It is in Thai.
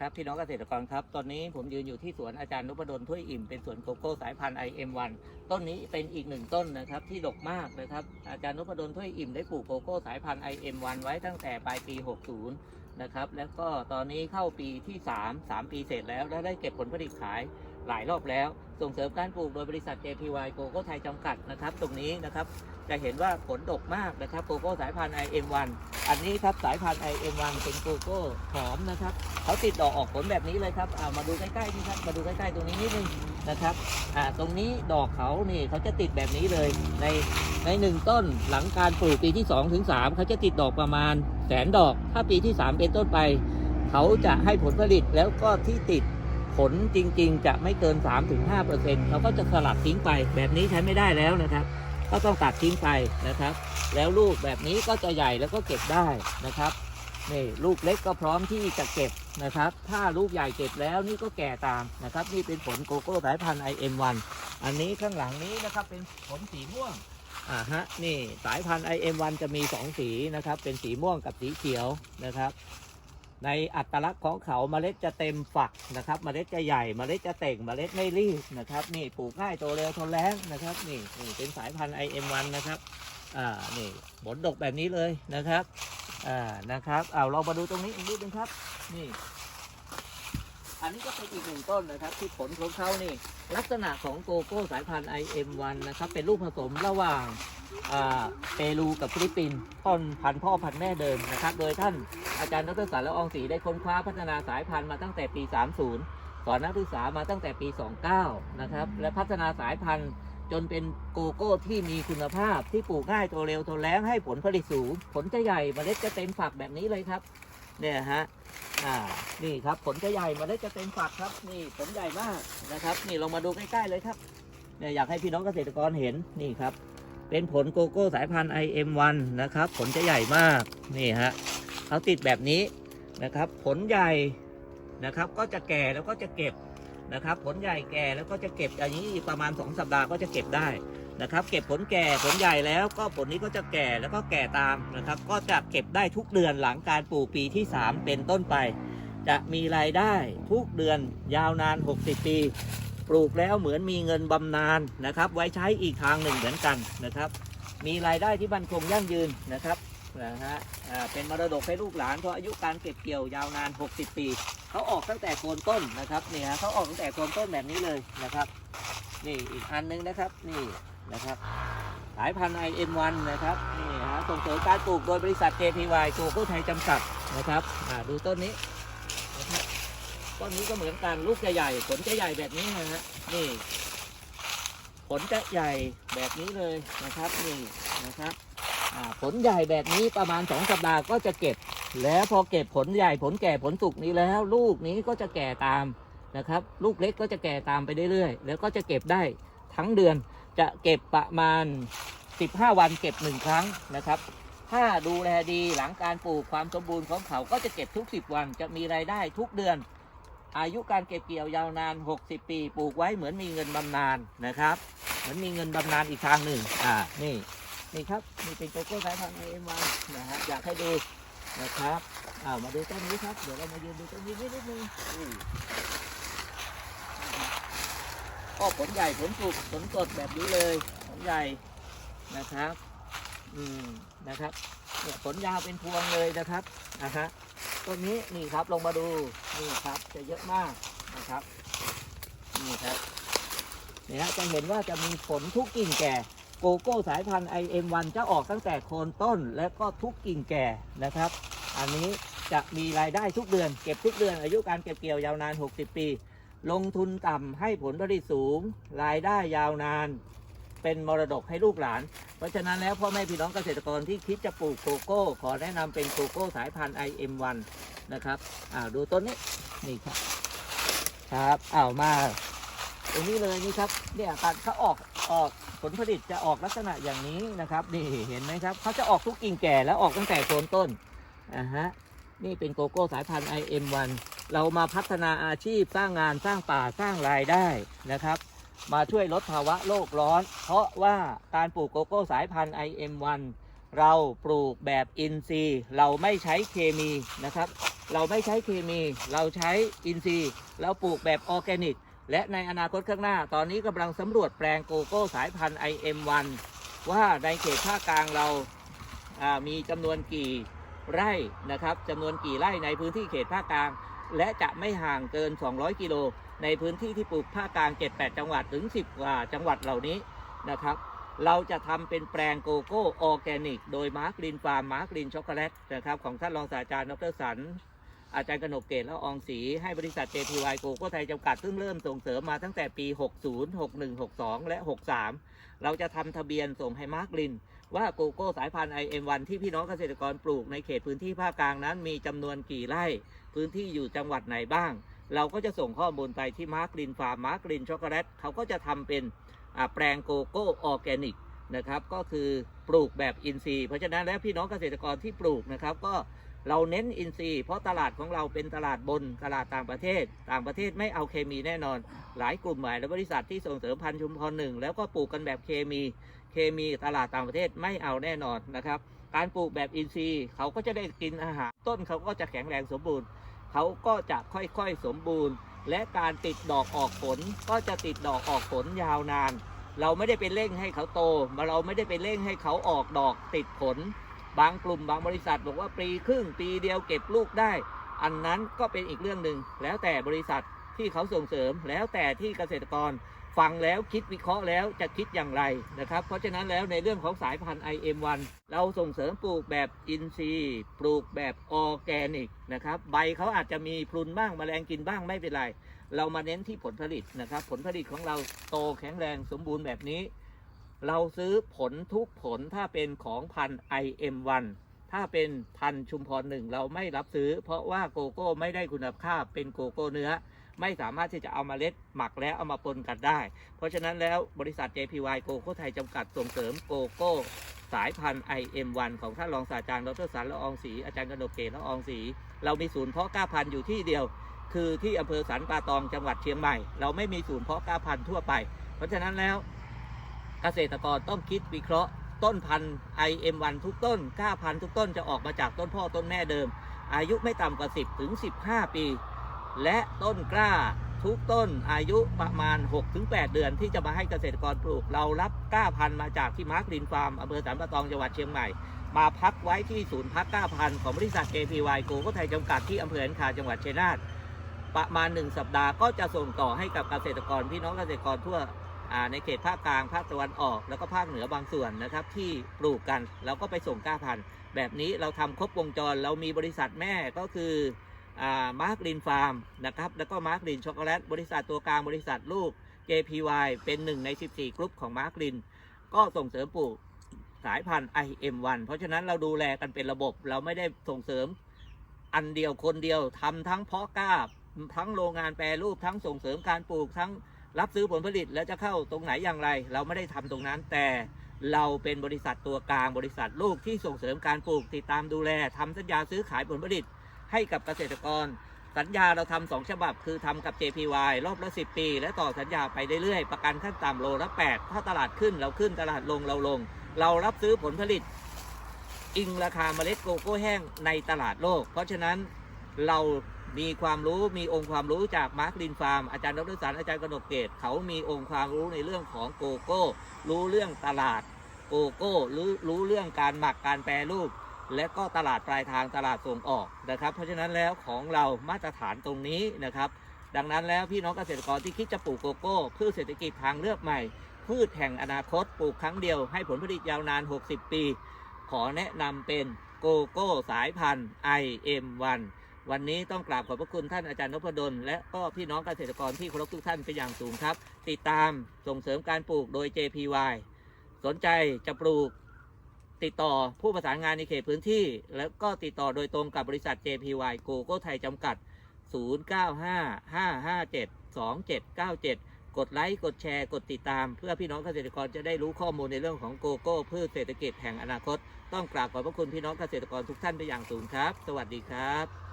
ครับพี่น้องเกษตรกรครับ ตอนนี้ผมยืนอยู่ที่สวนอาจารย์นพดลถ้วยอิ่มเป็นสวนโกโก้สายพันธุ์ IM1 ต้นนี้เป็นอีกหนึ่งต้นนะครับที่ดกมากนะครับ อาจารย์นพดลถ้วยอิ่มได้ปลูกโกโก้สายพันธุ์ IM1 ไว้ตั้งแต่ปลายปี 60 นะครับ แล้วก็ตอนนี้เข้าปีที่ 3 3 ปีเสร็จแล้วและได้เก็บผลผลิตขาย หลายรอบแล้ว ส่งเสริมการปลูกโดยบริษัท JPY โกโก้ไทยจำกัดนะครับ ตรงนี้นะครับจะเห็นว่าผลดกมากนะครับโกโก้สายพันธุ์ IM1 อันนี้ครับสายพันธุ์ IM1 เป็นโกโก้หอมนะครับเขาติดดอกออกผลแบบนี้เลยครับอ่ามาดูใกล้ๆนี่ครับมาดูใกล้ๆตรงนี้นิดนึงนะครับอ่าตรงนี้ดอกเขานี่เขาจะติดแบบนี้เลยในในหนึ่งต้นหลังการปลูกปีที่2ถึง3เขาจะติดดอกประมาณแสนดอก ถ้าปีที่ 3 เป็นต้นไป เขาจะให้ผลผลิตแล้วก็ที่ติด ผลจริงๆ จะไม่เกิน 3-5%เขาก็จะสลัดทิ้งไป แบบนี้ใช้ไม่ได้แล้วนะครับ ก็ต้องตัดทิ้งไปนะครับ แล้วลูกแบบนี้ก็จะใหญ่แล้วก็เก็บได้นะครับนี่ลูกเล็กก็พร้อมที่จะเก็บนะครับ ถ้าลูกใหญ่เก็บแล้วนี่ก็แก่ตามนะครับ นี่เป็นผลโกโก้สายพันธุ์ IM1 อันนี้ข้างหลังนี้นะครับเป็นผลสีม่วงอ่าฮะนี่สายพันธุ์ IM1 จะมี 2 สีนะครับ เป็นสีม่วงกับสีเขียวนะครับ ในอัตลักษณ์ของเขาเมล็ดจะเต็มฝักนะครับ เมล็ดจะใหญ่ เมล็ดจะเต่ง เมล็ดไม่รีบนะครับ นี่ปลูกง่ายโตเร็วทนแรงนะครับนี่นี่เป็นสายพันธุ์ IM1 นะครับอ่านี่ผลดกแบบนี้เลยนะครับอ่านะครับเอาเรามาดูตรงนี้อีกนิดนึงครับนี่ อันนี้ก็เป็นอีกหนึ่งต้นนะครับ ที่ผลของเขานี่ลักษณะของโกโก้สายพันธุ์ IM1 นะครับเป็นลูกผสมระหว่างอ่าเปรูกับฟิลิปปินส์พ่อนพันธุ์พ่อพันธุ์แม่เดิมนะครับ โดยท่าน อาจารย์ดรสารละอองศรีได้ค้นคว้าพัฒนาสายพันธุ์มาตั้งแต่ปี 30 สอนนักศึกษามาตั้งแต่ปี 29 นะครับ และพัฒนาสายพันธุ์จนเป็นโกโก้ที่มีคุณภาพที่ปลูกง่ายโตเร็วโตแรงให้ผลผลิตสูง ผลจะใหญ่เมล็ดจะเต็มฝักแบบนี้เลยครับ เนี่ยฮะอ่านี่ครับผลจะใหญ่เมาได้จะเต็มฝักครับ นี่ผลใหญ่มากนะครับ นี่ลองมาดูใกล้ๆเลยครับเนี่ยอยากให้พี่น้องเกษตรกรเห็นนี่ครับ เป็นผลโกโก้สายพันธุ์ IM1 นะครับ ผลจะใหญ่มากนี่ฮะ เขาติดแบบนี้นะครับ ผลใหญ่นะครับ ก็จะแก่แล้วก็จะเก็บนะครับ ผลใหญ่แก่แล้วก็จะเก็บอย่างนี้ประมาณ 2 สัปดาห์ก็จะเก็บได้นะครับ เก็บผลแก่ผลใหญ่แล้วก็ผลนี้ก็จะแก่แล้วก็แก่ตามนะครับ ก็จะเก็บได้ทุกเดือนหลังการปลูกปีที่ 3 เป็นต้นไป จะมีรายได้ทุกเดือนยาวนาน 60 ปี ปลูกแล้วเหมือนมีเงินบำนาญนะครับ ไว้ใช้อีกทางหนึ่งเหมือนกันนะครับ มีรายได้ที่บันคงยั่งยืนนะครับ นะฮะอ่าเป็นมรดกให้ลูกหลานเพราะอายุการเก็บเกี่ยวยาวนาน 60 ปีเขาออกตั้งแต่โคนต้นนะครับนี่ฮะเขาออกตั้งแต่โคนต้นแบบนี้เลยนะครับ นี่อีกอันนึงนะครับนี่นะครับสายพันธุ์ IM1 นะครับนี่ฮะส่งเสริมการปลูกโดยบริษัท JPY โกโก้ไทยจำกัดนะครับอ่าดูต้นนี้นะครับต้นนี้ก็เหมือนกันลูกจะใหญ่ผลจะใหญ่แบบนี้นะฮะนี่ผลจะใหญ่แบบนี้เลยนะครับนี่นะครับ ผลใหญ่แบบนี้ประมาณ 2 สัปดาห์ก็จะเก็บ แล้วพอเก็บผลใหญ่ผลแก่ผลสุกนี้แล้ว ลูกนี้ก็จะแก่ตามนะครับ ลูกเล็กก็จะแก่ตามไปเรื่อยๆแล้วก็จะเก็บได้ทั้งเดือน จะเก็บประมาณ 15 วันเก็บหนึ่งครั้งนะครับ ถ้าดูแลดีหลังการปลูกความสมบูรณ์ของเขาก็จะเก็บทุก 10 วันจะมีรายได้ทุกเดือน อายุการเก็บเกี่ยวยาวนาน 60 ปีปลูกไว้เหมือนมีเงินบำนาญนะครับ เหมือนมีเงินบำนาญอีกทางหนึ่งอ่านี่ นี่ครับนี่เป็นโกโก้สายพันธุ์เอ็มวนะฮะอยากให้ดูนะครับอ่ามาดูต้นนี้ครับ เดี๋ยวเรามายืนดูต้นนี้นิดนึงอืมก็ผลใหญ่ผลสุกผลสดแบบนี้เลยผลใหญ่นะครับอืมนะครับเนี่ยผลยาวเป็นพวงเลยนะครับอะฮะต้นนี้นี่ครับลงมาดูนี่ครับจะเยอะมากนะครับนี่ครับนี่ฮะจะเห็นว่าจะมีผลทุกกิ่งแก่ โกโก้สายพันธุ์ IM1 จะออกตั้งแต่โคนต้นและก็ทุกกิ่งแก่นะครับ อันนี้จะมีรายได้ทุกเดือน เก็บทุกเดือนอายุการเก็บเกี่ยวยาวนาน 60 ปี ลงทุนต่ำให้ผลผลิตสูง รายได้ยาวนาน เป็นมรดกให้ลูกหลาน เพราะฉะนั้นแล้วพ่อแม่พี่น้องเกษตรกรที่คิดจะปลูกโกโก้ ขอแนะนำเป็นโกโก้สายพันธุ์ IM1 นะครับอ่าดูต้นนี้นี่ครับ ครับอ้าวมา ตรงนี้เลยนี่ครับเนี่ยการเขาออกออกผลผลิตจะออกลักษณะอย่างนี้นะครับนี่เห็นไหมครับเขาจะออกทุกกิ่งแก่แล้วออกตั้งแต่โคนต้นอ่าฮะนี่เป็นโกโก้สายพันธุ์ IM1 เรามาพัฒนาอาชีพสร้างงานสร้างป่าสร้างรายได้นะครับ มาช่วยลดภาวะโลกร้อน เพราะว่าการปลูกโกโก้สายพันธุ์ IM1 เราปลูกแบบอินทรีย์เราไม่ใช้เคมีนะครับ เราไม่ใช้เคมี เราใช้อินทรีย์ เราปลูกแบบออร์แกนิก และในอนาคตข้างหน้า ตอนนี้กำลังสำรวจแปลงโกโก้สายพันธุ์ IM1 ว่าในเขตภาคกลางเรามีจำนวนกี่ไร่นะครับจำนวนกี่ไร่ในพื้นที่เขตภาคกลาง และจะไม่ห่างเกิน 200 กิโล ในพื้นที่ที่ปลูกภาคกลาง 7-8 จังหวัดถึง 10 กว่าจังหวัดเหล่านี้นะครับเราจะทำเป็นแปลงโกโก้ออร์แกนิก โดยมาร์กลินฟาร์มมาร์กลินช็อกโกแลตนะครับของท่านรองศาสตราจารย์ดรสัน อาจารย์กนกเกตและอองศรีให้บริษัท JPY โกโก้ไทยจำกัดซึ่งเริ่มส่งเสริมมาตั้งแต่ปี 60 61 62 และ 63 เราจะทำทะเบียนส่งให้มาร์กลิน ว่าโกโก้สายพันธุ์ IM1 ที่พี่น้องเกษตรกรปลูกในเขตพื้นที่ภาคกลางนั้นมีจำนวนกี่ไร่ พื้นที่อยู่จังหวัดไหนบ้าง เราก็จะส่งข้อมูลไปที่มาร์กลินฟาร์มมาร์กลินช็อกโกแลตเขาก็จะทำเป็นแปลงโกโก้ออร์แกนิกนะครับก็คือปลูกแบบอินทรีย์เพราะฉะนั้นแล้วพี่น้องเกษตรกรที่ปลูกนะครับก็ เราเน้นอินทรีย์เพราะตลาดของเราเป็นตลาดบนตลาดต่างประเทศ ต่างประเทศไม่เอาเคมีแน่นอน หลายกลุ่มหมายและบริษัทที่ส่งเสริมพันธุ์ชุมพรหนึ่งแล้วก็ปลูกกันแบบเคมี เคมีตลาดต่างประเทศไม่เอาแน่นอนนะครับ การปลูกแบบอินทรีย์เขาก็จะได้กินอาหาร ต้นเขาก็จะแข็งแรงสมบูรณ์ เขาก็จะค่อยๆสมบูรณ์ และการติดดอกออกผลก็จะติดดอกออกผลยาวนาน เราไม่ได้ไปเร่งให้เขาโตมาเราไม่ได้ไปเร่งให้เขาออกดอกติดผล บางกลุ่มบางบริษัทบอกว่าปีครึ่งปีเดียวเก็บลูกได้ อันนั้นก็เป็นอีกเรื่องหนึ่งแล้วแต่บริษัทที่เขาส่งเสริม แล้วแต่ที่เกษตรกรฟังแล้วคิดวิเคราะห์แล้วจะคิดอย่างไรนะครับ เพราะฉะนั้นแล้วในเรื่องของสายพันธุ์ IM1 เราส่งเสริมปลูกแบบอินทรีย์ปลูกแบบออร์แกนิกนะครับใบเขาอาจจะมีพรุนบ้างแมลงกินบ้างไม่เป็นไร เรามาเน้นที่ผลผลิตนะครับ ผลผลิตของเราโตแข็งแรงสมบูรณ์แบบนี้ เราซื้อผลทุกผลถ้าเป็นของพัน IM1 ถ้าเป็นพันชุมพรหนึ่งเราไม่รับซื้อ เพราะว่าโกโก้ไม่ได้คุณภาพเป็นโกโก้เนื้อ ไม่สามารถที่จะเอามาเล็ดหมักแล้วเอามาปนกันได้ เพราะฉะนั้นแล้วบริษัท JPY โกโก้ไทยจำกัดส่งเสริมโกโก้สายพันธุ์ IM1 ของท่านรองศาสตราจารย์ดรสันละอองศรีอาจารย์กนกเกตละอองศรีเรามีศูนย์เพาะกล้าพันธุ์อยู่ที่เดียว คือที่อำเภอสันป่าตองจังหวัดเชียงใหม่ เราไม่มีศูนย์เพาะกล้าพันธุ์ทั่วไป เพราะฉะนั้นแล้ว เกษตรกรต้องคิดวิเคราะห์ต้นพันธุ์ IM1 ทุกต้นกล้าพันธุ์ทุกต้นจะออกมาจากต้นพ่อต้นแม่เดิม อายุไม่ต่ำกว่า 10ถึง15 ปี และต้นกล้าทุกต้นอายุประมาณ 6-8 เดือนที่จะมาให้เกษตรกรปลูก เรารับกล้าพันธุ์มาจากที่มาร์กลินฟาร์มอำเภอสันป่าตองจังหวัดเชียงใหม่ มาพักไว้ที่ศูนย์พักกล้าพันธุ์ของบริษัท JPY โกก็ไทยจำกัดที่อำเภอแอนคาจังหวัดเชัยนาทประมาณ 1 สัปดาห์ก็จะส่งต่อให้กับเกษตรกรพี่น้องเกษตรกรทั่ว ในเขตภาคกลางภาคตะวันออก แล้วก็ภาคเหนือบางส่วนนะครับที่ปลูกกันแล้วก็ไปส่งกล้าพันธุ์ แบบนี้เราทำครบวงจรเรามีบริษัทแม่ก็คือมาร์กลินฟาร์มนะครับแล้วก็มาร์กลินช็อกโกแลตบริษัทตัวกลางบริษัทลูก JPY เป็นหนึ่งใน 14กรุ๊ปของมาร์กลิน ก็ส่งเสริมปลูกสายพันธุ์ IM1 เพราะฉะนั้นเราดูแลกันเป็นระบบเราไม่ได้ส่งเสริมอันเดียวคนเดียวทำทั้งเพาะกล้าทั้งโรงงานแปรรูปทั้งส่งเสริมการปลูกทั้ง รับซื้อผลผลิตแล้วจะเข้าตรงไหนอย่างไร เราไม่ได้ทำตรงนั้น แต่เราเป็นบริษัทตัวกลางบริษัทลูกที่ส่งเสริมการปลูกติดตามดูแลทำสัญญาซื้อขายผลผลิต ให้กับเกษตรกร สัญญาเราทำสองฉบับ คือทำกับ JPY รอบละ 10 ปี และต่อสัญญาไปเรื่อยๆประกันขั้นต่ำโลละ 8 ถ้าตลาดขึ้นเราขึ้นตลาดลงเราลง เรารับซื้อผลผลิต อิงราคาเมล็ดโกโก้แห้งในตลาดโลก เพราะฉะนั้นเรา มีความรู้มีองค์ความรู้จากมาร์คลินฟาร์มอาจารย์ดรสันอาจารย์กนกเกตเขามีองค์ความรู้ในเรื่องของโกโก้ รู้เรื่องตลาดโกโก้รู้รู้เรื่องการหมักการแปรรูป และก็ตลาดปลายทางตลาดส่งออกนะครับ เพราะฉะนั้นแล้วของเรามาตรฐานตรงนี้นะครับ ดังนั้นแล้วพี่น้องเกษตรกรที่คิดจะปลูกโกโก้พืชเศรษฐกิจทางเลือกใหม่พืชแห่งอนาคตปลูกครั้งเดียวให้ผลผลิตยาวนาน 60 ปี ขอแนะนำเป็นโกโก้สายพันธุ์ IM1 วันนี้ต้องกราบขอบพระคุณท่านอาจารย์นพดลและก็พี่น้องเกษตรกรที่เคารพทุกท่านเป็นอย่างสูงครับ ติดตามส่งเสริมการปลูกโดย JPY สนใจจะปลูกติดต่อผู้ประสานงานในเขตพื้นที่ แล้วก็ติดต่อโดยตรงกับบริษัท JPY โกโก้ไทยจำกัด 0955572797 กดไลค์ กดแชร์ กดติดตาม เพื่อพี่น้องเกษตรกรจะได้รู้ข้อมูลในเรื่องของโกโก้พืชเศรษฐกิจแห่งอนาคต ต้องกราบขอบพระคุณพี่น้องเกษตรกรทุกท่านเป็นอย่างสูงครับ สวัสดีครับ